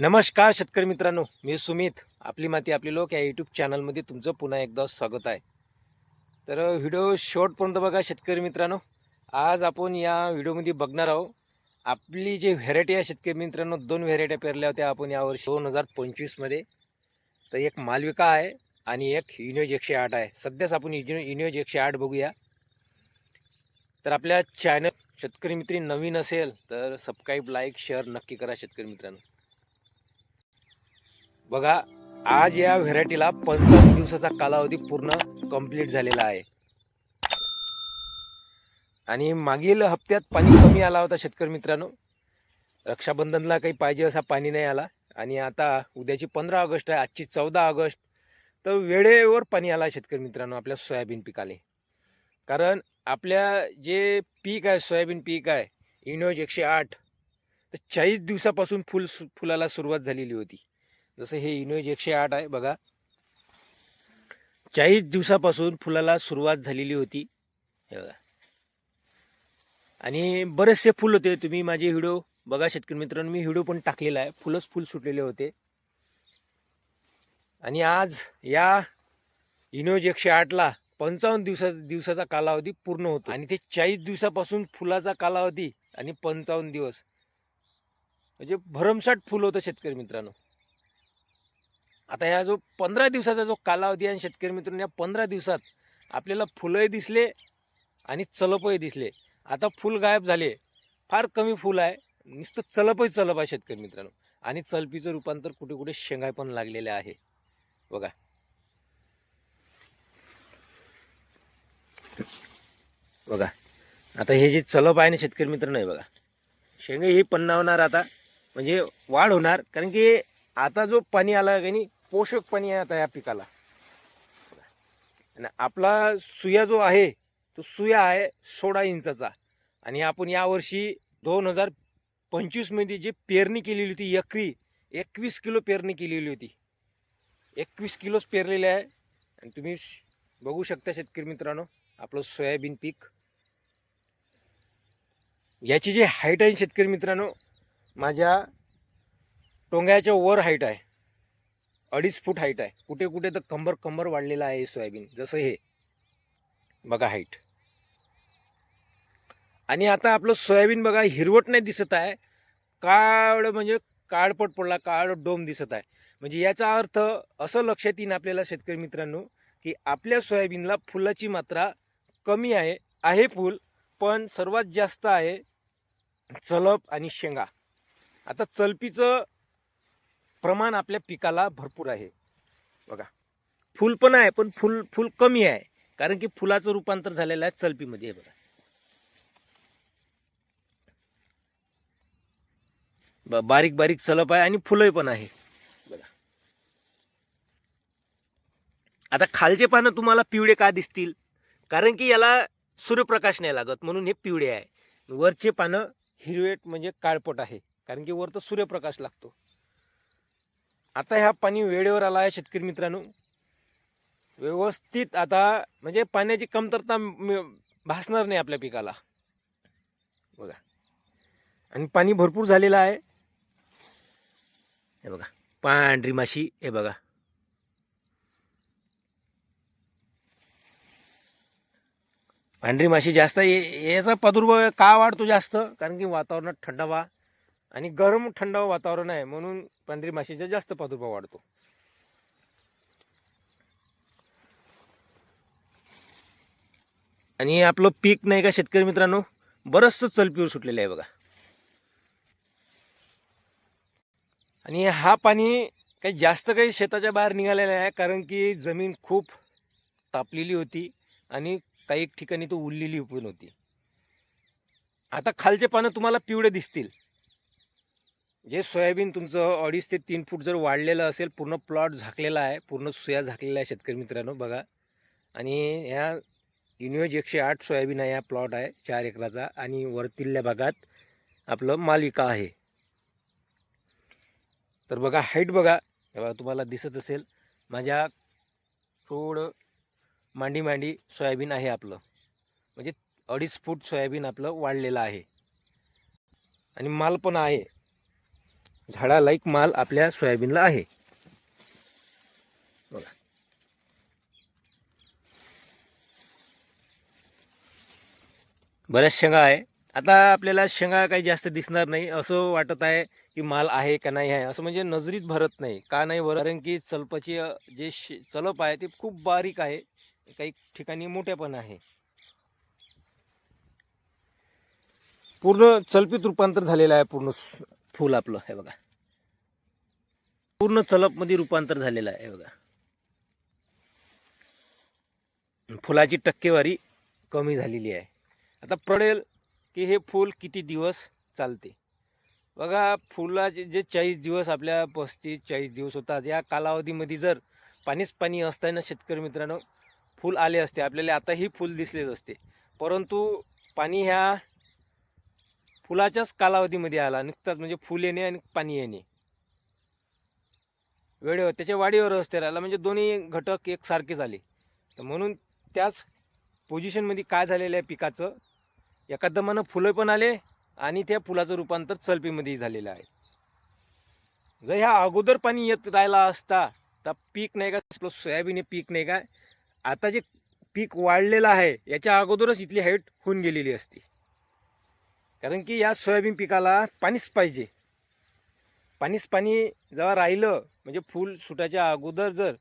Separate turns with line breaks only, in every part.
नमस्कार शेतकरी मित्रांनो मी सुमित. आपली माती आपली लोक या यूट्यूब चॅनलमध्ये तुमचं पुन्हा एकदा स्वागत आहे. तर व्हिडिओ शॉर्टपर्यंत बघा शेतकरी मित्रांनो. आज आपण या व्हिडिओमध्ये बघणार आहोत आपली जी व्हेरायटी आहे शेतकरी मित्रांनो दोन व्हेरायट्या पेरल्या होत्या आपण यावर्षी. दोन हजार पंचवीसमध्ये तर एक मालविका आहे आणि एक युनिज एकशे आठ आहे. सध्याच आपण युनियो युनिओज एकशे आठ बघूया. तर आपल्या चॅनल शेतकरी मित्री नवीन असेल तर सबस्क्राईब लाईक शेअर नक्की करा शेतकरी मित्रांनो. बघा आज या व्हेरायटीला पंचावन्न दिवसाचा कालावधी पूर्ण कंप्लीट झालेला आहे. आणि मागील हप्त्यात पाणी कमी आला होता शेतकरी मित्रांनो. रक्षाबंधनला काही पाहिजे असा पाणी नाही आला. आणि आता उद्याची पंधरा ऑगस्ट आहे आजची चौदा ऑगस्ट. तर वेळेवर पाणी आला शेतकरी मित्रांनो आपल्या सोयाबीन पिकाले. कारण आपल्या जे पीक आहे सोयाबीन पीक आहे इनोज एकशे आठ तर चाळीस दिवसापासून फुल फुलाला सुरुवात झालेली होती. जसं हे इनोज एकशे आठ आहे बघा. चाळीस दिवसापासून फुलाला सुरुवात झालेली होती. हे बघा. आणि बरेचसे फुल होते. तुम्ही माझे व्हिडिओ बघा शेतकरी मित्रांनो. मी व्हिडिओ पण टाकलेला आहे. फुलच फुल सुटलेले होते. आणि आज या इनोज एकशे आठला पंचावन्न दिवसा दिवसाचा कालावधी पूर्ण होतो. आणि ते चाळीस दिवसापासून फुलाचा कालावधी आणि पंचावन्न दिवस. म्हणजे भरमसाठ फुल होतं शेतकरी मित्रांनो. आता ह्या जो पंधरा दिवसाचा जो कालावधी आहे शेतकरी मित्रांनो या पंधरा दिवसात आपल्याला फुलंही दिसले आणि चलपही दिसले. आता फुल गायब झाले. फार कमी फुल आहे. नुसतं चलपही चलप आहे शेतकरी मित्रांनो. आणि चलपीचं रूपांतर कुठे कुठे शेंगाय पण लागलेले आहे. बघा. बघा. आता हे जे चलप आहे ना शेतकरी मित्रांनो नाही बघा. शेंगे ही पन्नावणार आता. म्हणजे वाढ होणार. कारण की आता जो पाणी आला की नाही पोषक पाणी आहे आता या पिकाला. आणि आपला सुया जो आहे तो सुया आहे सोळा इंचाचा. आणि आपण यावर्षी दोन हजार पंचवीसमध्ये जी पेरणी केलेली होती एकरी एकवीस किलो पेरणी केलेली होती. एकवीस किलोच पेरलेले आहे. आणि तुम्ही बघू शकता शेतकरी मित्रांनो आपलं सोयाबीन पीक. याची जी हाईट आहे शेतकरी मित्रांनो माझ्या टोंग्याच्या वर हाईट आहे. अडीच फूट हाईट आहे. कुठे कुठे तर कंबर कंबर वाढलेला आहे सोयाबीन. जसं हे. बघा हाईट आणि आता आपलं सोयाबीन बघा हिरवट नाही दिसत आहे. काळ म्हणजे काळपट पडला काळ डोम दिसत आहे. म्हणजे याचा अर्थ असं लक्षात येईन आपल्याला शेतकरी मित्रांनो की आपल्या सोयाबीनला फुलाची मात्रा कमी आहे आहे फुल पण सर्वात जास्त आहे चलप आणि शेंगा. आता चलपीचं प्रमाण आपल्या पिकाला भरपूर आहे. बघा. फुल पण आहे पण फुल फुल कमी आहे. कारण की फुलाचं रूपांतर झालेलं आहे चलपीमध्ये बघा. बारीक बारीक चलप आहे आणि फुलंही पण आहे. बघा. आता खालचे पानं तुम्हाला पिवळे का दिसतील? कारण की याला सूर्यप्रकाश नाही लागत म्हणून हे पिवळे आहे. वरचे पानं हिरवेट म्हणजे काळपट आहे. कारण की वर तर सूर्यप्रकाश लागतो. आता ह्या पाणी वेळेवर आला आहे शेतकरी मित्रांनो. व्यवस्थित आता म्हणजे पाण्याची कमतरता भासणार नाही आपल्या पिकाला. बघा. आणि पाणी भरपूर झालेलं आहे. हे बघा. पांढरी माशी हे बघा. पांढरी माशी जास्त ये- याचा प्रादुर्भाव का वाढतो जास्त? कारण की वातावरणात थंडावा आणि गरम थंड वातावरण आहे म्हणून पांढरी माशीचा जास्त प्रादुर्भाव वाढतो. आणि आपलं पीक नाही का शेतकरी मित्रांनो? बरंचसं चलपीवर सुटलेलं आहे बघा. आणि हा पाणी काही जास्त काही शेताच्या बाहेर निघालेला आहे कारण की जमीन खूप तापलेली होती आणि काही ठिकाणी तो उरलेली पण होती. आता खालचे पानं तुम्हाला पिवळे दिसतील. जे सोयाबीन तुमचं अडीच ते तीन फूट जर वाढलेलं असेल पूर्ण प्लॉट झाकलेला आहे पूर्ण सोया झाकलेला आहे शेतकरी मित्रांनो बघा. आणि ह्या युनियोज एकशे आठ सोयाबीन आहे हा प्लॉट आहे चार एकराचा आणि वरतील्या भागात आपलं मालिका आहे. तर बघा हाईट बघा. बघा तुम्हाला दिसत असेल माझ्या थोडं मांडी मांडी सोयाबीन आहे आपलं. म्हणजे अडीच फूट सोयाबीन आपलं वाढलेलं आहे. आणि माल पण आहे. झाडालाईक माल आपल्या सोयाबीनला आहे. बघा. बऱ्याच शेंगा आहे. आता आपल्याला शेंगा काही जास्त दिसणार नाही. असं वाटत आहे की माल आहे का नाही आहे. असं म्हणजे नजरीत भरत नाही. का नाही भरत? कारण की चलपाची जे चलप आहे ते खूप बारीक आहे. काही ठिकाणी मोठ्या पण आहे. पूर्ण चलपीत रूपांतर झालेलं आहे. पूर्ण फूल आपलं हे बघा. पूर्ण चलपमध्ये रूपांतर झालेलं आहे बघा. फुलाची टक्केवारी कमी झालेली आहे. आता पडेल की हे फूल किती दिवस चालते? बघा फुलाचे जे चाळीस दिवस आपल्या पस्तीस चाळीस दिवस होतात या कालावधीमध्ये जर पाणीच पाणी असताना शेतकरी मित्रांनो फूल आले असते. आपल्याला आताही फूल दिसलेच असते. परंतु पाणी ह्या फुलाच्याच कालावधीमध्ये आला. नुकताच म्हणजे फुल येणे आणि पाणी येणे. वेळेवर त्याच्या वाढीवर असते राहिला म्हणजे दोन्ही घटक एकसारखे झाले. तर म्हणून त्याच पोझिशनमध्ये काय झालेलं आहे पिकाचं? एका दमानं फुलं पण आले आणि त्या फुलाचं रूपांतर चलपीमध्येही झालेलं आहे. जर ह्या अगोदर पाणी येत राहिला असता तर पीक नाही का? सोयाबीन हे पीक नाही का? आता जे पीक वाढलेलं आहे याच्या अगोदरच इथली हाईट होऊन गेलेली असती. कारण की या सोयाबीन पिकाला पाणीच पाहिजे. पाणीच पाणी जेव्हा राहिलं म्हणजे फूल सुटायच्या अगोदर जर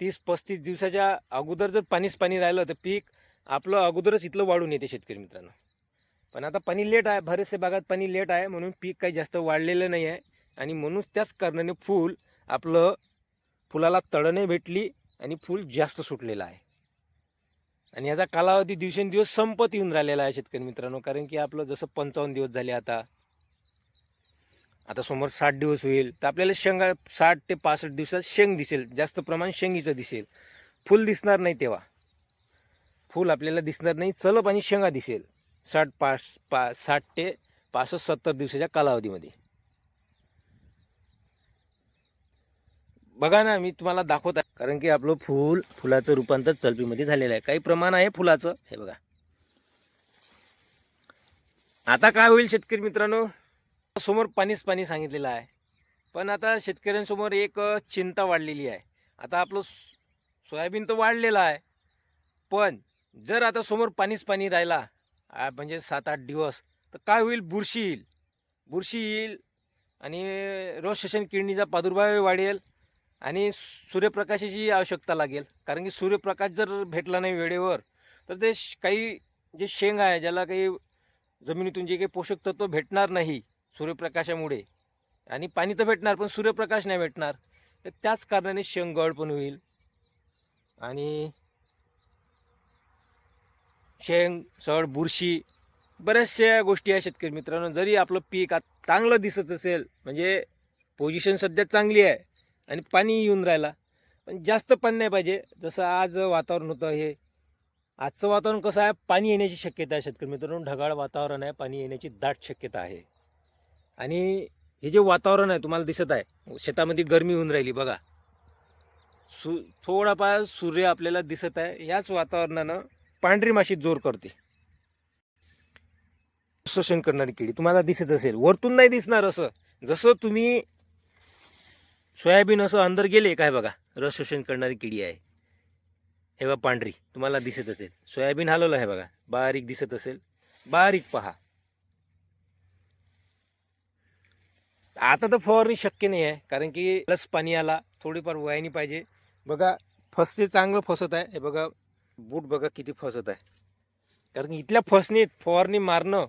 तीस पस्तीस दिवसाच्या अगोदर जर पाणीच पाणी राहिलं तर पीक आपलं अगोदरच इथलं वाढून येते शेतकरी मित्रांनो. पण आता पाणी लेट आहे बरेचसे भागात पाणी लेट आहे म्हणून पीक काही जास्त वाढलेलं नाही आहे. आणि म्हणून त्याच कारणाने फूल आपलं फुलाला तळणे भेटली आणि फूल जास्त सुटलेलं आहे. आणि याचा कालावधी दिवसेंदिवस संपत येऊन राहिलेला आहे शेतकरी मित्रांनो कारण की आपलं जसं पंचावन्न दिवस झाले आता आता समोर साठ दिवस होईल तर आपल्याला शेंगा साठ ते पासष्ट दिवसात शेंग दिसेल जास्त प्रमाण शेंगीचं दिसेल. फुल दिसणार नाही तेव्हा. फुल आपल्याला दिसणार नाही चलप आणि शेंगा दिसेल. साठ पाच पा साठ ते पासष्ट सत्तर दिवसाच्या कालावधीमध्ये. बघा ना मी तुम्हाला दाखवत आहे. कारण की आपलं फूल फुलाचं रूपांतर चलपीमध्ये झालेलं आहे. काही प्रमाण आहे फुलाचं? हे बघा. आता काय होईल शेतकरी मित्रांनो? समोर पाणीच पाणी सांगितलेलं आहे. पण आता शेतकऱ्यांसमोर एक चिंता वाढलेली आहे. आता आपलं सोयाबीन तर वाढलेलं आहे. पण जर आता समोर पाणीच पाणी राहिला म्हणजे सात आठ दिवस तर काय होईल? बुरशी येईल. बुरशी येईल आणि रोज शोषण किडनीचा प्रादुर्भाव वाढेल. आणि सूर्यप्रकाशाची आवश्यकता लागेल. कारण की सूर्यप्रकाश जर भेटला नाही वेळेवर तर ते श- काही जे शेंग आहे ज्याला काही जमिनीतून जे काही पोषक तत्व भेटणार नाही सूर्यप्रकाशामुळे आणि पाणी तर भेटणार पण सूर्यप्रकाश नाही भेटणार तर त्याच कारणाने शेंगगळ पण होईल. आणि शेंग सळ बुरशी बऱ्याचशा गोष्टी आहेत शेतकरी मित्रांनो. जरी आपलं पीक आता चांगलं दिसत असेल म्हणजे पोझिशन सध्या चांगली आहे आणि पाणी येऊन राहिला. पण जास्त पाणी नाही पाहिजे. जसं आज वातावरण होतं हे. आजचं वातावरण कसं आहे? पाणी येण्याची शक्यता आहे शेतकरी मित्रांनो. ढगाळ वातावरण आहे. पाणी येण्याची दाट शक्यता आहे. आणि हे जे वातावरण आहे तुम्हाला दिसत आहे शेतामध्ये गरमी होऊन राहिली बघा. सु थोडाफार सूर्य आपल्याला दिसत आहे. याच वातावरणानं पांढरी माशी जोर करते. शोषण करणारी किडी. तुम्हाला दिसत असेल. वरतून नाही दिसणार असं. जसं तुम्ही सोयाबीन असं अंदर गेले काय बघा रस शोषण करणारी किडी आहे. हे बघा पांढरी तुम्हाला दिसत असेल. सोयाबीन हलवलं आहे बघा बारीक दिसत असेल. बारीक पहा. आता तर फवारणी शक्य नाही आहे कारण की लस पाणी आला थोडीफार वयानी पाहिजे. बघा फसते चांगलं फसत आहे. हे बघा बूट बघा किती फसत आहे. कारण की इथल्या फसणीत फवारणी मारणं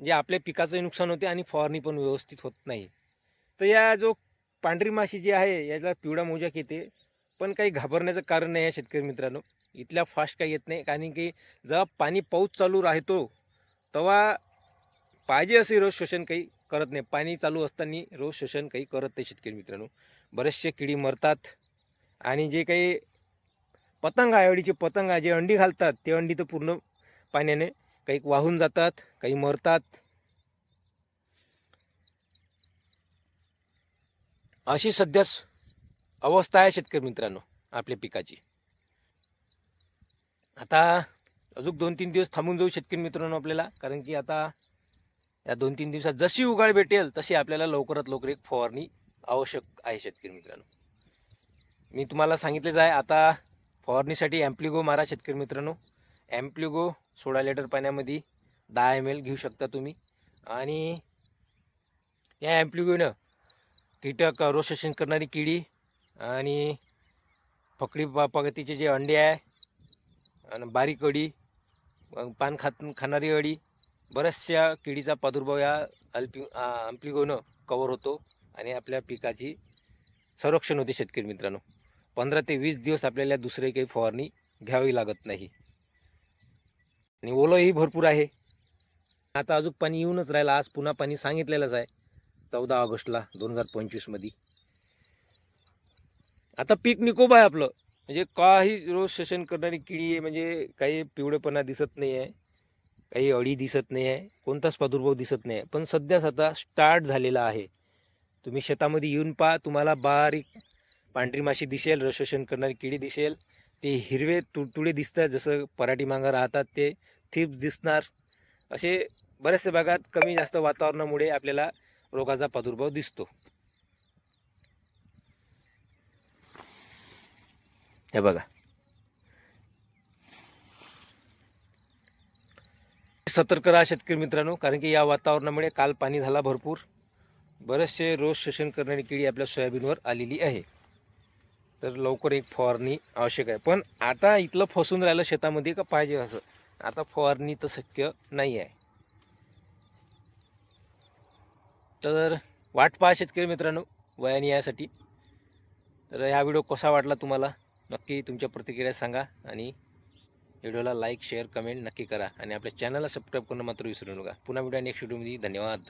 जे आपल्या पिकाचं नुकसान होते आणि फवारणी पण व्यवस्थित होत नाही. तर या जो पांढरी माशी जी आहे याला पिवळा मोजाक येते. पण काही घाबरण्याचं कारण नाही आहे शेतकरी मित्रांनो. इथल्या फास्ट काही येत नाही. कारण की जेव्हा पाणी पाऊस चालू राहतो तेव्हा पाहिजे असे रोज शोषण काही करत नाही. पाणी चालू असताना रोज शोषण काही करत नाही शेतकरी मित्रांनो. बरेचसे किडी मरतात आणि जे काही पतंग आहे अळीचे पतंग आहे जे अंडी घालतात ते अंडी तर पूर्ण पाण्याने काही वाहून जातात काही मरतात. अशी सध्या अवस्था आहे शेतकरी मित्रांनो आपल्या पिकाची. आता अजून दोन तीन दिवस थांबून जाऊ शेतकरी मित्रांनो आपल्याला कारण की आता या दोन तीन दिवसात जशी उघाड भेटेल तशी आपल्याला लवकरात लवकर एक फवारणी आवश्यक आहे शेतकरी मित्रांनो. मी तुम्हाला सांगितलेच आहे आता फवारणीसाठी ॲम्प्लिगो मारा शेतकरी मित्रांनो. ॲम्प्लिगो सोळा लिटर पाण्यामध्ये दहा एम एल घेऊ शकता तुम्ही. आणि या ॲम्प्लिगोनं कीटक रोशेशन करणारी किडी आणि फकडी पगतीचे जे अंडे आहे आणि बारीक अडी पान खात खाणारी अळी बऱ्याचशा किडीचा प्रादुर्भाव या अल्पी अम्प्लिगोनं कवर होतो आणि आपल्या पिकाची संरक्षण होते शेतकरी मित्रांनो. पंधरा ते वीस दिवस आपल्याला दुसरे काही फवारणी घ्यावी लागत नाही. आणि ओलंही भरपूर आहे. आता अजून पाणी येऊनच राहिलं. आज पुन्हा पाणी सांगितलेलंच आहे. चौदा ऑगस्टला दोन हजार पंचवीसमध्ये आता पीक निकोप आहे आपलं. म्हणजे काही रोज शोषण करणारी किडी आहे म्हणजे काही पिवळेपणा दिसत नाही आहे काही अळी दिसत नाही आहे कोणताच प्रादुर्भाव दिसत नाही आहे पण सध्या आता स्टार्ट झालेला आहे. तुम्ही शेतामध्ये येऊन पहा तुम्हाला बारीक पांढरी माशी दिसेल रसोषण करणारी किडी दिसेल. ते हिरवे तुडतुडे दिसतात जसं पराठी मांगा राहतात ते थिप्स दिसणार. असे बऱ्याचशा भागात कमी जास्त वातावरणामुळे आपल्याला रोगाचा प्रादुर्भाव दिसतो. हे बघा. सतर्क राहा शेतकरी मित्रांनो कारण की या वातावरणामुळे काल पाणी झाला भरपूर. बरेचसे रोज शोषण करणारी किडी आपल्या सोयाबीनवर आलेली आहे. तर लवकर एक फवारणी आवश्यक आहे. पण आता इथलं फसून राहिलं शेतामध्ये का पाहिजे असं? आता फवारणी तर शक्य नाही आहे तर वाट पहा शेतकरी मित्रांनो वयाने यासाठी. तर हा व्हिडिओ कसा वाटला तुम्हाला? नक्की तुमच्या प्रतिक्रिया सांगा आणि व्हिडिओला लाईक शेअर कमेंट नक्की करा आणि आपल्या चॅनलला सबस्क्राईब करणं मात्र विसरू नका. पुन्हा व्हिडिओ नेक्स्ट व्हिडिओमध्ये धन्यवाद.